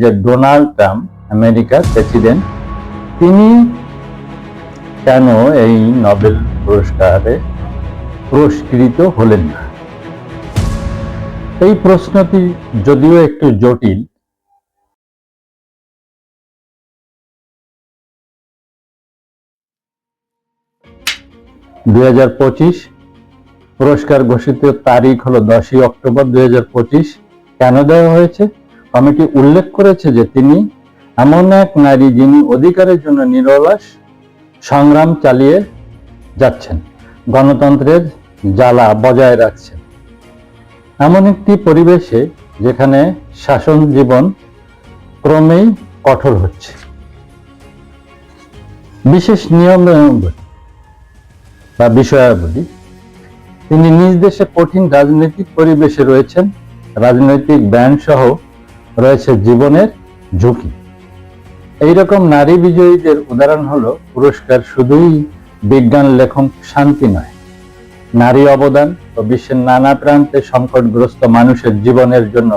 যে Donald Trump, আমেরিকার president, তিনি কেন এই নোবেল পুরস্কারে পুরস্কৃত হলেন না? এই প্রশ্নটি যদিও একটু জটিল দু হাজার পঁচিশ পুরস্কার ঘোষিত তারিখ হলো দশই অক্টোবর, দুই হাজার পঁচিশ কেন দেওয়া হয়েছে? কমিটি উল্লেখ করেছে যে তিনি এমন এক নারী যিনি অধিকারের জন্য নিরলাস সংগ্রাম চালিয়ে যাচ্ছেন, গণতন্ত্রের জ্বালা বজায় রাখছেন। এমন একটি পরিবেশে যেখানে শাসন জীবন ক্রমেই কঠোর হচ্ছে। বিশেষ নিয়ম বা বিষয়াবলী, তিনি নিজ দেশে কঠিন রাজনৈতিক পরিবেশে রয়েছেন, রাজনৈতিক ব্যান্ড সহ রয়েছে জীবনের ঝুঁকি। এইরকম নারী বিজয়ীদের উদাহরণ হলো, পুরস্কার শুধুই বিজ্ঞান, লেখন, শান্তি নয়। নারী অবদান ও বিশ্বের নানা প্রান্তে সংকটগ্রস্ত মানুষের জীবনের জন্য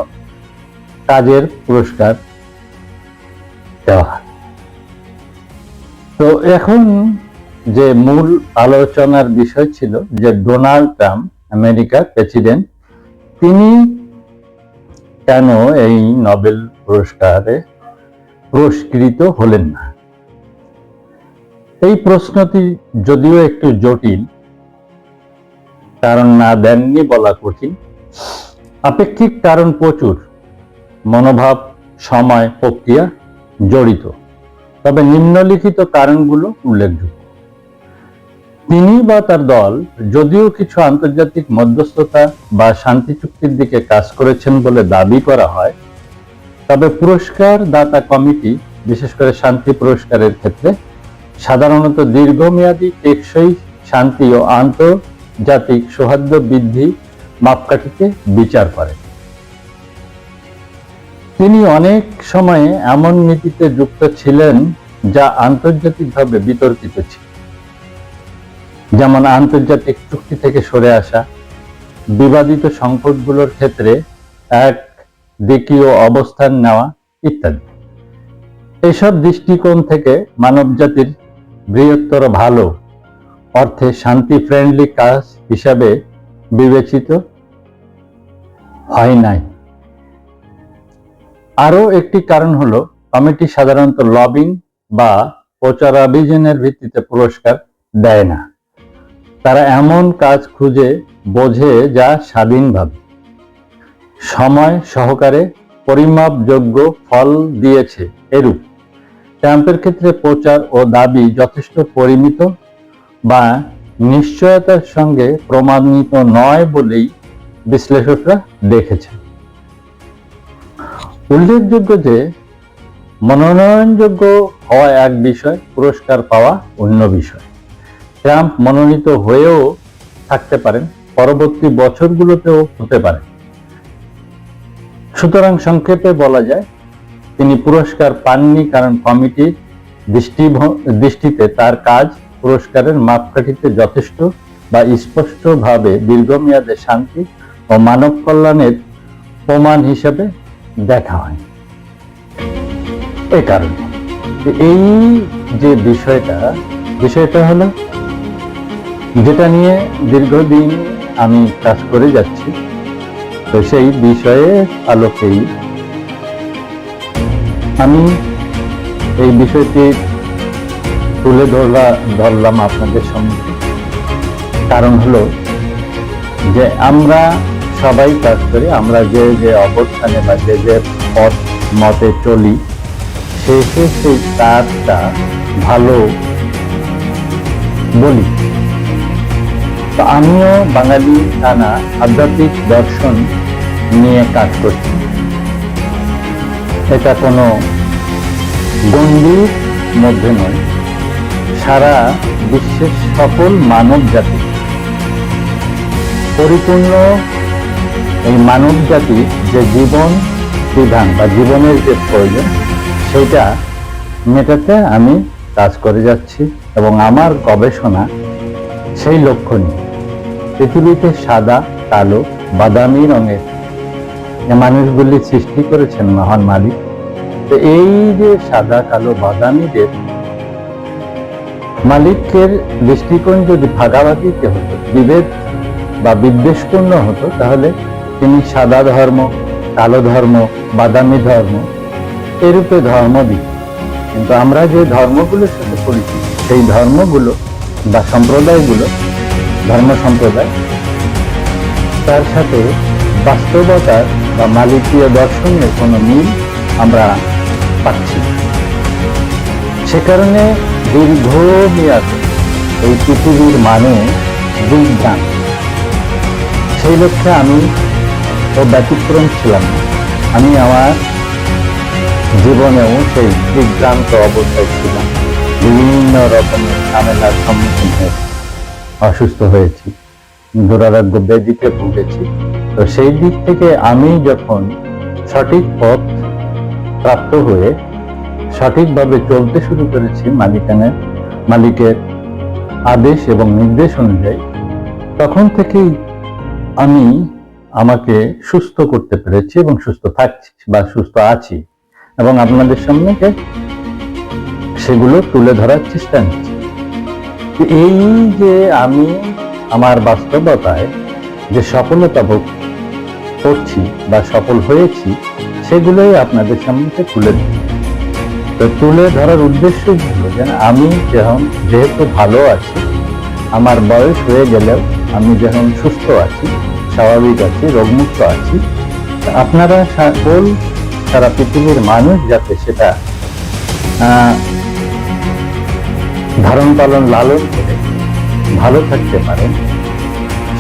কাজের পুরস্কার দেওয়া তো এখন যে মূল আলোচনার বিষয় ছিল যে ডোনাল্ড ট্রাম্প, আমেরিকার প্রেসিডেন্ট, তিনি কেন এই নোবেল পুরস্কারে পুরস্কৃত হলেন না? এই প্রশ্নটি যদিও একটু জটিল, কারণ না দেননি বলা কঠিন। আপেক্ষিক কারণ প্রচুর, মনোভাব, সময়, প্রক্রিয়া জড়িত। তবে নিম্নলিখিত কারণগুলো উল্লেখযোগ্য। তিনি বা তার দল যদিও কিছু আন্তর্জাতিক মধ্যস্থতা বা শান্তি চুক্তির দিকে কাজ করেছেন বলে দাবি করা হয়, তবে পুরস্কার দাতা কমিটি, বিশেষ করে শান্তি পুরস্কারের ক্ষেত্রে, সাধারণত দীর্ঘমেয়াদী টেকসই শান্তি ও আন্তর্জাতিক সৌহার্দ্য বৃদ্ধি মাপকাঠিতে বিচার করে তিনি অনেক সময়ে এমন নীতিতে যুক্ত ছিলেন যা আন্তর্জাতিকভাবে বিতর্কিত ছিল। যেমন আন্তর্জাতিক চুক্তি থেকে সরে আসা, বিবাদিত সংকটগুলোর ক্ষেত্রে এক দিকীয় অবস্থান নেওয়া ইত্যাদি। এসব দৃষ্টিকোণ থেকে মানবজাতির বৃহত্তর ভালো অর্থে শান্তি ফ্রেন্ডলি কাজ হিসাবে বিবেচিত হয় নাই। আরও একটি কারণ হলো কমিটি সাধারণত লবিং বা প্রচারাভিযানের ভিত্তিতে পুরস্কার দেয় না। তারা এমন কাজ খুঁজে, বোঝে যা স্বাধীনভাবে। সময় সহকারে পরিমাপযোগ্য ফল দিয়েছে এরূপ। ট্রাম্পের ক্ষেত্রে প্রচার ও দাবি যথেষ্ট পরিমিত বা নিশ্চয়তার সঙ্গে প্রমাণিত নয় বলেই বিশ্লেষকরা দেখেছেন। উল্লেখযোগ্য যে, মনোনয়নযোগ্য হওয়া এক বিষয়, পুরস্কার পাওয়া অন্য বিষয়। ট্রাম্প মনোনীত হয়েও থাকতে পারেন, পরবর্তী বছরগুলোতেও হতে পারে। সুতরাং সংক্ষেপে বলা যায়, তিনি পুরস্কার পাননি কারণ কমিটি দৃষ্টি দৃষ্টিতে তার কাজ পুরস্কারের মাপকাঠিতে যথেষ্ট বা স্পষ্টভাবে দীর্ঘমেয়াদে শান্তি ও মানব কল্যাণের প্রমাণ হিসেবে দেখা হয়। এ কারণে। এই যে বিষয়টা বিষয়টা হলো যেটা নিয়ে দীর্ঘদিন আমি কাজ করে যাচ্ছি, তো সেই বিষয়ে আলোকেই। আমি এই বিষয়টি তুলে ধরা ধরলাম আপনাদের সম্মুখে কারণ হলো যে আমরা সবাই কাজ করি, আমরা যে যে অবস্থানে বা যে যে পথ, মতে চলি শেষে সেই কাজটা ভালো বলি। তো আমিও বাঙালি নানা আধ্যাত্মিক দর্শন নিয়ে কাজ করছি। এটা কোনো গণ্ডির মধ্যে নয়। সারা বিশ্বের সকল মানব জাতি, পরিপূর্ণ এই মানব জাতির যে জীবন বিধান বা জীবনের যে প্রয়োজন সেটা মেটাতে আমি কাজ করে যাচ্ছি এবং আমার গবেষণা সেই লক্ষ্য নিয়ে। পৃথিবীতে সাদা, কালো, বাদামি রঙের মানুষগুলি সৃষ্টি করেছেন মহান মালিক, তো এই যে সাদা, কালো, বাদামিদের মালিকের দৃষ্টিকোণ যদি ভাগাভাগিতে হতো, বিভেদ বা বিদ্বেষপূর্ণ হতো, তাহলে তিনি সাদা ধর্ম, কালো ধর্ম, বাদামি ধর্ম, এরূপে ধর্ম দিত কিন্তু আমরা যে ধর্মগুলোর সাথে পরিচিত সেই ধর্মগুলো বা সম্প্রদায়গুলো ধর্ম সম্প্রদায়। তার সাথে বাস্তবতার বা মালিকীয় দর্শনের কোনো মিল আমরা পাচ্ছি সে কারণে দীর্ঘমেয়াদে এই পৃথিবীর মানে বিজ্ঞান সেই লক্ষ্যে আমি ও ব্যতিক্রম ছিলাম আমি আমার জীবনেও সেই বিভ্রান্ত অবস্থায় ছিলাম। বিভিন্ন রকমের ঝামেলার সম্মুখীন হয়েছি। অসুস্থ হয়েছি, দুরারোগ্য ব্যাধিতে ভুগেছি। তো সেই দিক থেকে আমি যখন সঠিক পথ প্রাপ্ত হয়ে সঠিকভাবে চলতে শুরু করেছি মালিকানের মালিকের আদেশ এবং নির্দেশ অনুযায়ী, তখন থেকেই আমি আমাকে সুস্থ করতে পেরেছি এবং সুস্থ থাকছি বা সুস্থ আছি। এবং আপনাদের সামনে সেগুলো তুলে ধরার চেষ্টা নিচ্ছি। এই যে আমি আমার বাস্তবতায় যে সফলতা ভোগ করছি বা সফল হয়েছি, সেগুলোই আপনাদের সামনে তুলে তো তুলে ধরার উদ্দেশ্য হলো যে আমি যখন যেহেতু ভালো আছি, আমার বয়স হয়ে গেলেও আমি যখন সুস্থ আছি, স্বাভাবিক আছি, রোগমুক্ত আছি আপনারা সকল সারা পৃথিবীর মানুষ যাতে সেটা ধারণ পালন লালন করে ভালো থাকতে পারেন,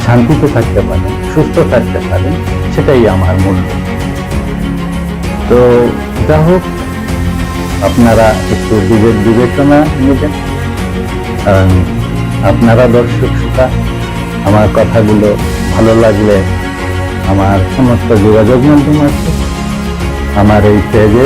শান্তিতে থাকতে পারেন, সুস্থ থাকতে পারেন, সেটাই আমার মূল্য তো যা হোক, আপনারা একটু বিবেক বিবেচনা নেবেন, কারণ আপনারা দর্শক শ্রোতা, আমার কথাগুলো ভালো লাগলে আমার সমস্ত যোগাযোগ মাধ্যম আছে। আমার এই পেজে